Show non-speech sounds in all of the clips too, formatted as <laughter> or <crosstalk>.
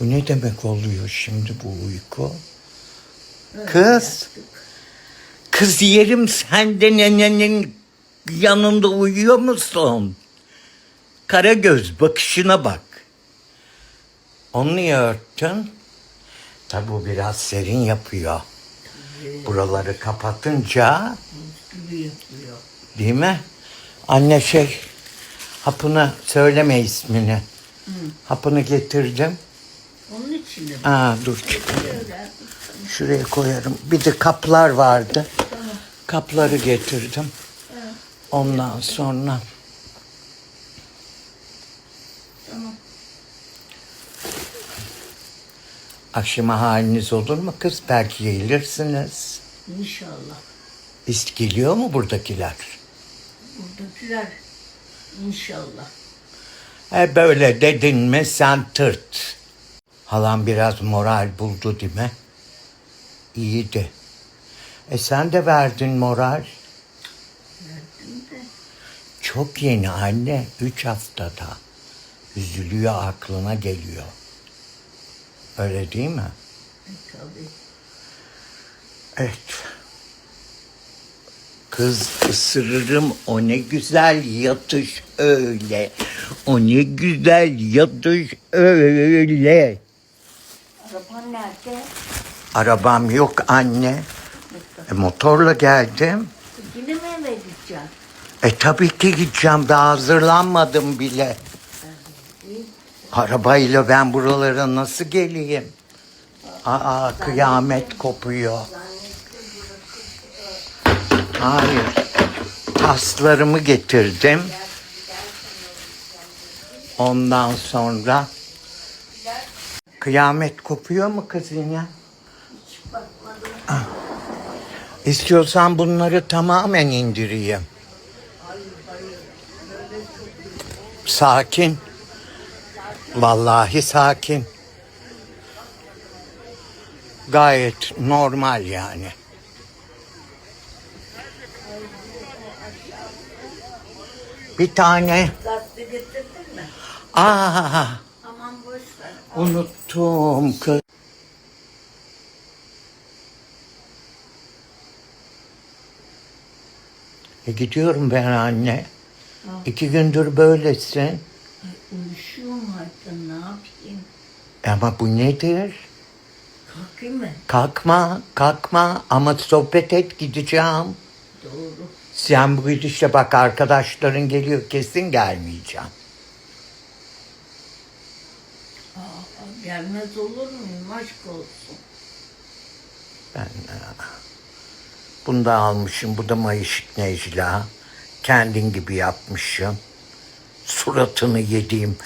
Bu ne demek oluyor şimdi bu uyku? Kız. Kız yerim sen de nenenin yanında uyuyor musun? Kara göz bakışına bak. Onu niye örttün? Tabi bu biraz serin yapıyor. Buraları kapatınca değil mi? Anne şey hapını söyleme ismini. Hapını getirdim. De Aa dur şuraya koyarım. Bir de kaplar vardı. Kapları getirdim. Ondan sonra akşama haliniz olur mu kız? Belki gelirsiniz. İnşallah. İst geliyor mu buradakiler? Buradakiler inşallah. E böyle dedin mi sen tırt. Halam biraz moral buldu değil mi? İyiydi. E sen de verdin moral. Verdim de. Çok yeni anne. Üç haftada. Üzülüyor aklına geliyor. Öyle değil mi? E, tabii. Evet. Kız ısırırım o ne güzel yatış öyle. O ne güzel yatış öyle. Araban nerede? Arabam yok anne. E, motorla geldim. Yine mi eve gideceksin? E tabii ki gideceğim daha hazırlanmadım bile. Arabayla ben buralara nasıl geleyim? Aa kıyamet kopuyor. Hayır. Paslarımı getirdim. Ondan sonra kıyamet kopuyor mu kızın ya? Hiç bakmadım. İstiyorsan bunları tamamen indireyim. Sakin. Vallahi sakin. Gayet normal yani. Bir tane. Gazete getirdin mi? Aa, Aman boş ver. Unuttum kız. E gidiyorum ben anne. İki gündür böylesin. Ay, uyuşuyorum artık ne yapayım? Ama bu nedir? Kalkayım mı? Kalkma, kalkma ama sohbet et gideceğim. Doğru. Sen bu gidişle bak arkadaşların geliyor kesin gelmeyeceğim. Aa, gelmez olur muyum? Aşk olsun. Ben e, bunu da almışım. Bu da mayışık Necla. Kendin gibi yapmışım. Suratını yediğim.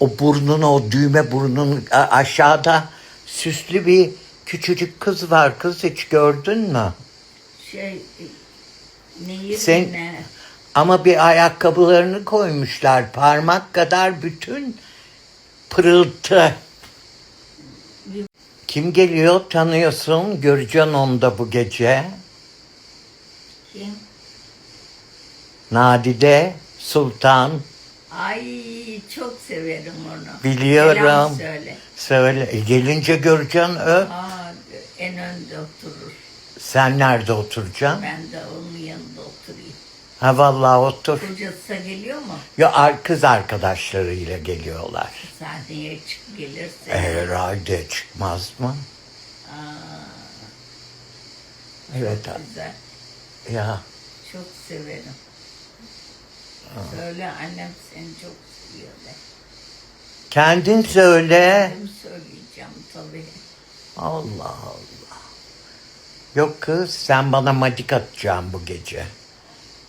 O burnun o düğme burnun a- aşağıda süslü bir küçücük kız var. Kız hiç gördün mü? Şey, e, nehir Sen- ne? Ama bir ayakkabılarını koymuşlar. Parmak kadar bütün pırıltı. Kim geliyor tanıyorsun. Göreceksin onu da bu gece. Kim? Nadide Sultan. Ay çok severim onu. Biliyorum. Selam söyle. Söyle. E, gelince göreceksin öp. Aa, en önde oturur. Sen nerede oturacaksın? Ben de onun yanında oturayım. Ha vallahi otur. Kocası geliyor mu? Ya ar- kız arkadaşlarıyla geliyorlar. Sahneye çık gelirse. Herhalde çıkmaz mı? Aa, Evet. güzel. Ya Çok severim. Söyle annem seni çok seviyor de. kendin söyle. Benim söyleyeceğim tabii. Allah Allah. Yok kız sen bana madik atacaksın bu gece.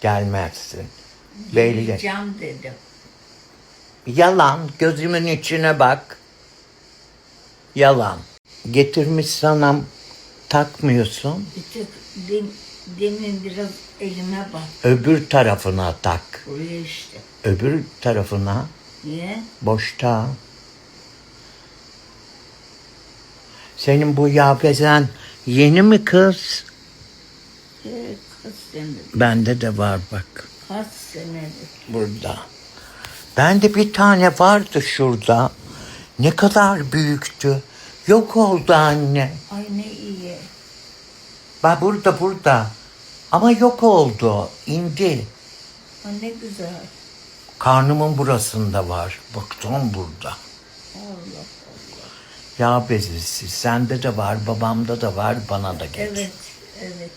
Gelmezsin. Belli. Geleceğim dedim. Yalan. Gözümün içine bak. Yalan. Getirmiş sana takmıyorsun. Bir tek dem, demin biraz elime bak. Öbür tarafına tak. Buraya işte. Öbür tarafına Niye? boşta. Senin bu yağbezen yeni mi kız? Ee, Bende de var bak. Kaç senedir? Burada. Bende bir tane vardı şurada. Ne kadar büyüktü. Yok oldu anne. Ay ne iyi. Bak burada burada. Ama yok oldu. indi. Ay ne güzel. Karnımın burasında var. Bak tam burada. Allah. Yağ bezisi. Sende de var, babamda da var, bana da geç. Evet, evet.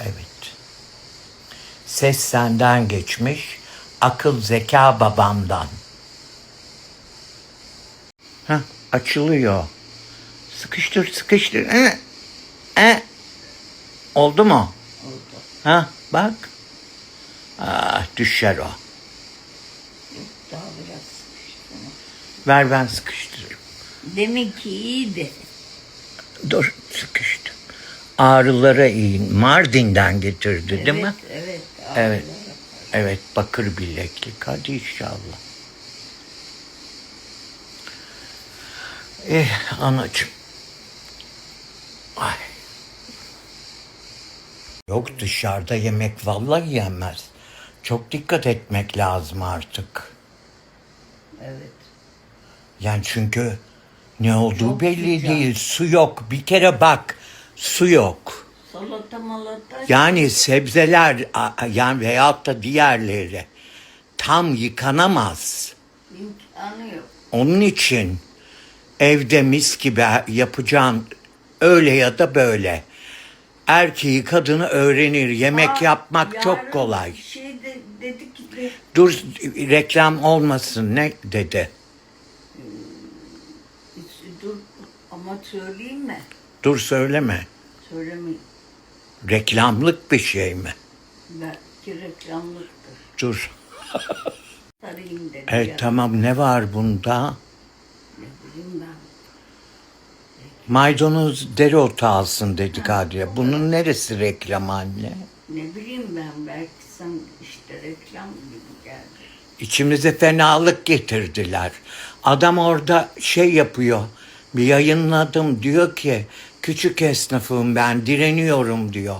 Evet. Ses senden geçmiş, akıl zeka babamdan. Heh, açılıyor. Sıkıştır, sıkıştır. Ee, ee. Oldu mu? oldu. Ha, bak. Ah, düşer o. Daha biraz sıkıştım. Ver ben sıkıştırırım. Demek ki iyiydi. Dur, sıkıştım. Ağrılara iyi. Mardin'den getirdi değil mi? Evet, evet. Evet. Evet bakır bileklik. Hadi inşallah. Eh anacığım. Ay. Yok dışarıda yemek vallahi yenmez. Çok dikkat etmek lazım artık. Evet. Yani çünkü ne olduğu Çok belli sıcak. değil. Su yok. Bir kere bak. Su yok. Salata malata. Yani sebzeler yani veyahut da diğerleri tam yıkanamaz. imkanı yok. Onun için evde mis gibi yapacağın öyle ya da böyle. Erkeği kadını öğrenir. Yemek Aa, yapmak çok kolay. Şey de, dedi ki de, Dur reklam olmasın ne dedi. dur ama söyleyeyim mi? Dur söyleme. Söylemeyeyim. Reklamlık bir şey mi? Belki reklamlıktır. Dur. <laughs> Sarayım dedi Evet ya. tamam ne var bunda? Ne bileyim ben. Maydanoz dereotu alsın dedi Kadriye. Bunun neresi reklam anne? Ne bileyim ben belki sen işte reklam gibi geldi. İçimize fenalık getirdiler. Adam orada şey yapıyor. Bir yayınladım diyor ki küçük esnafım ben direniyorum diyor.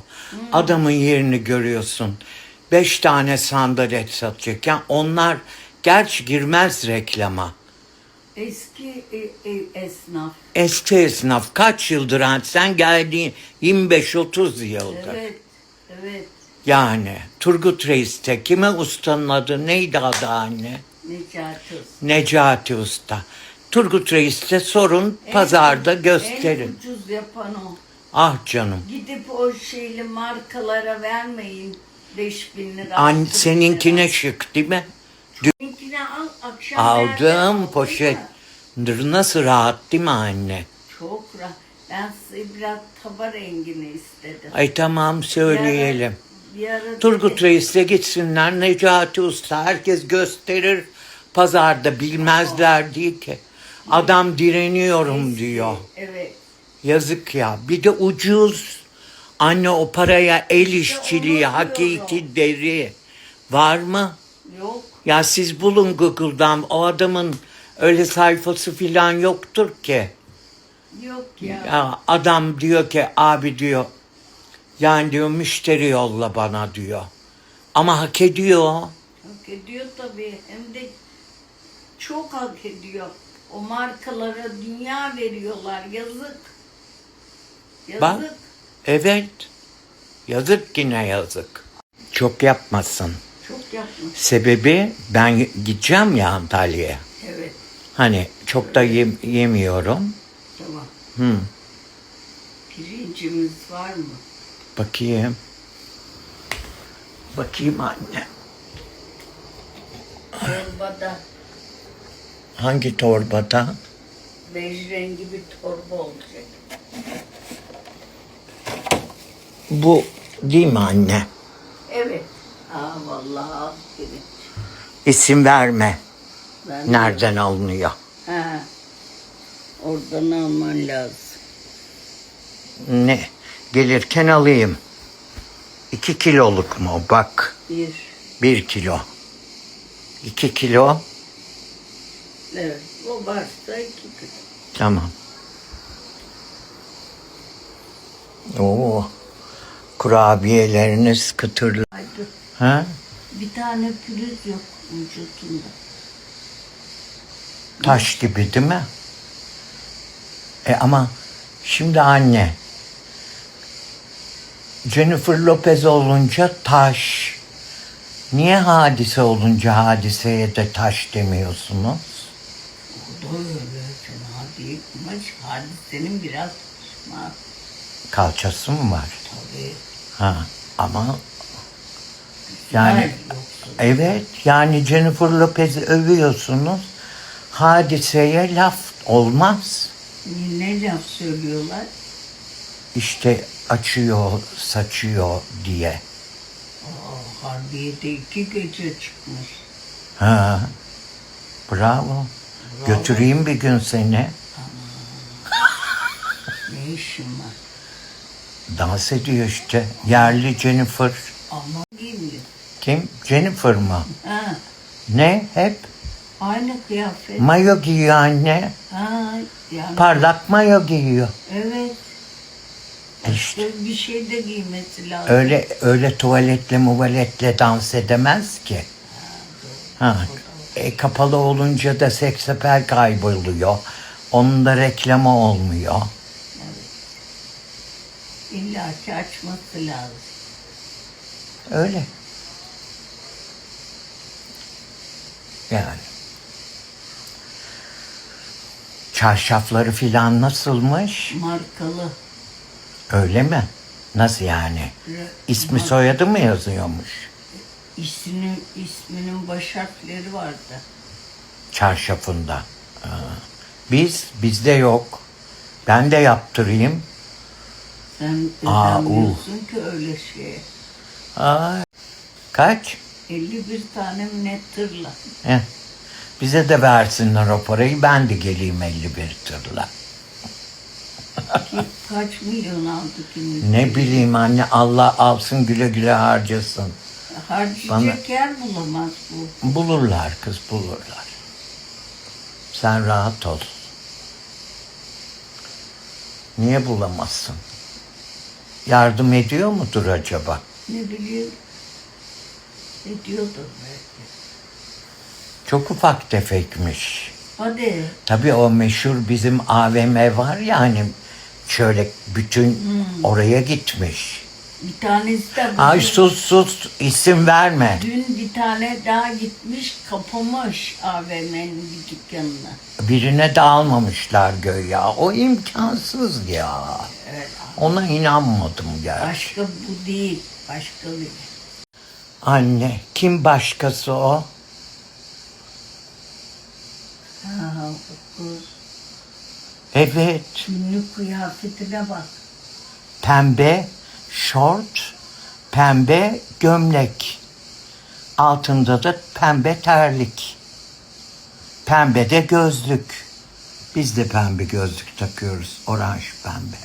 Adamın yerini görüyorsun. Beş tane sandalet satacakken onlar gerçi girmez reklama. Eski e, e, esnaf. Eski esnaf kaç yıldır hani sen geldiğin 25-30 yıldır. Evet, evet. Yani Turgut Reis'te kime ustanın adı neydi adı anne? Necati Usta. Necati Usta. Turgut Reis'te sorun pazarda En- gösterin. En ucuz yapan o. Ah canım. Gidip o şeyli markalara vermeyin. 5000 lira. An, bin seninkine lira. şık değil mi? Seninkine al akşam Aldım poşet. Nasıl rahat değil mi anne? Çok rahat. Ben size biraz taba rengini istedim. Ay tamam söyleyelim. Bir ara, bir ara Turgut dedi- Reis'e gitsinler Necati Usta. Herkes gösterir. Pazarda bilmezler değil ki. Adam direniyorum diyor. Evet. Yazık ya. Bir de ucuz. Anne o paraya el işçiliği, hakiki deri var mı? Yok. Ya siz bulun Google'dan o adamın öyle sayfası filan yoktur ki. Yok ya. Ya adam diyor ki abi diyor yani diyor müşteri yolla bana diyor. Ama hak ediyor. Hak ediyor tabii. Hem de çok hak ediyor. O markalara dünya veriyorlar. Yazık. Yazık. Bak. Evet. Yazık yine yazık. Çok yapmasın. Çok yapmış. Sebebi ben gideceğim ya Antalya'ya. Evet. Hani çok da yem- yemiyorum. Tamam. Hı. Pirincimiz var mı? Bakayım. Bakayım anne. Torbada Hangi torbada? bej rengi bir torba olacak. Bu değil mi anne? Evet. Aa vallahi evet. İsim verme. Ben Nereden alınıyor? Ha. Oradan alman lazım. Ne? Gelirken alayım. İki kiloluk mu? Bak. Bir. Bir kilo. İki kilo. Evet. O varsa iki kız. Tamam. Oo. Kurabiyeleriniz kıtırlı. Ha? Bir tane pürüz yok vücudunda. Taş gibi değil mi? E ama şimdi anne Jennifer Lopez olunca taş. Niye hadise olunca hadiseye de taş demiyorsunuz? Öyle fena değil ama hadisenin biraz şıma Kalçası mı var? tabii. Ha ama yani yoksa evet yani Jennifer Lopez'i övüyorsunuz. Hadiseye laf olmaz. ne laf söylüyorlar? İşte açıyor, saçıyor diye. Aa, Harbiye'de iki gece çıkmış. Ha. Bravo. Götüreyim bir gün seni. Ne işin var? Dans ediyor işte. Yerli Jennifer. Ama giymiyor. Kim? Jennifer mı? Ha, Ne? Hep aynı kıyafet. mayo giyiyor anne. ha, yani Parlak mayo giyiyor. evet. İşte Böyle bir şey de giymesi lazım. öyle öyle tuvaletle muvaletle dans edemez ki. Ha. E, kapalı olunca da seksapel kayboluyor. Onun da reklamı olmuyor. İlla ki açması lazım. Öyle. Yani. Çarşafları filan nasılmış? Markalı. Öyle mi? Nasıl yani? İsmi soyadı mı yazıyormuş? İsminin, isminin baş harfleri vardı. Çarşafında. Ha. Biz, bizde yok. Ben de yaptırayım. Sen Aa, özenmiyorsun ki öyle şeye. Aa, kaç? 51 tane mi ne tırla. Heh. Bize de versinler o parayı. Ben de geleyim 51 tırla. Ki kaç milyon aldı kim bilir. Ne bileyim anne Allah alsın güle güle harcasın. Harcayacak Bana- yer bulamaz bu. Bulurlar kız bulurlar. Sen rahat ol. Niye bulamazsın? Yardım ediyor mudur acaba? Ne bileyim. Ediyordur belki. Çok ufak tefekmiş. Hadi. Tabii o meşhur bizim AVM var ya hani şöyle bütün oraya gitmiş. Bir tanesi de Ay bugün- sus sus isim verme. Dün bir tane daha gitmiş kapamış AVM'nin bir dükkanını. Birine de almamışlar göya. O imkansız ya. Evet. Ona inanmadım gerçi. Başka bu değil. Başka bir. Anne kim başkası o? Ha, bu kız. Evet Günlük kıyafetine bak. pembe şort, pembe gömlek. Altında da pembe terlik. Pembe de gözlük. Biz de pembe gözlük takıyoruz. Oranj pembe.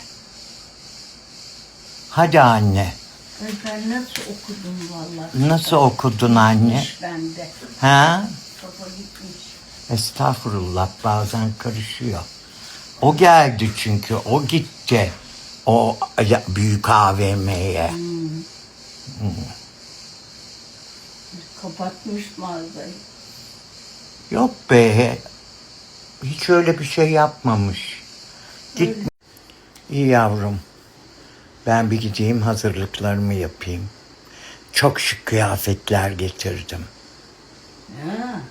Hadi anne. Ben nasıl okudum vallahi. Nasıl okudun anne? Bende. Ha? Kafa gitmiş. Estağfurullah bazen karışıyor. O geldi çünkü o gitti. O ya- büyük AVM'ye. Kapatmış mağazayı. Yok be. Hiç öyle bir şey yapmamış. Git. İyi yavrum. Ben bir gideyim hazırlıklarımı yapayım. Çok şık kıyafetler getirdim. Ha,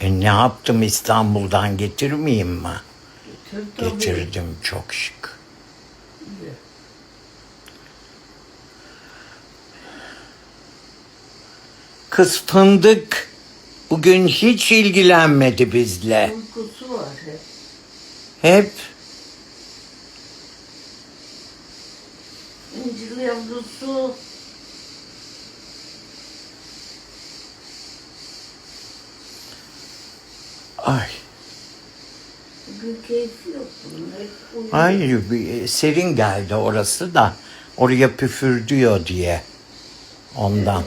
E ne yaptım İstanbul'dan getirmeyeyim mi? getir tabii. Getirdim çok şık. Kız fındık bugün hiç ilgilenmedi bizle. Uykusu var hep. Hep İncil yavrusu. ay Bugün keyfi yok bunun. Hep uyuyor. ay bir serin geldi orası da oraya püfürdüyor diye ondan.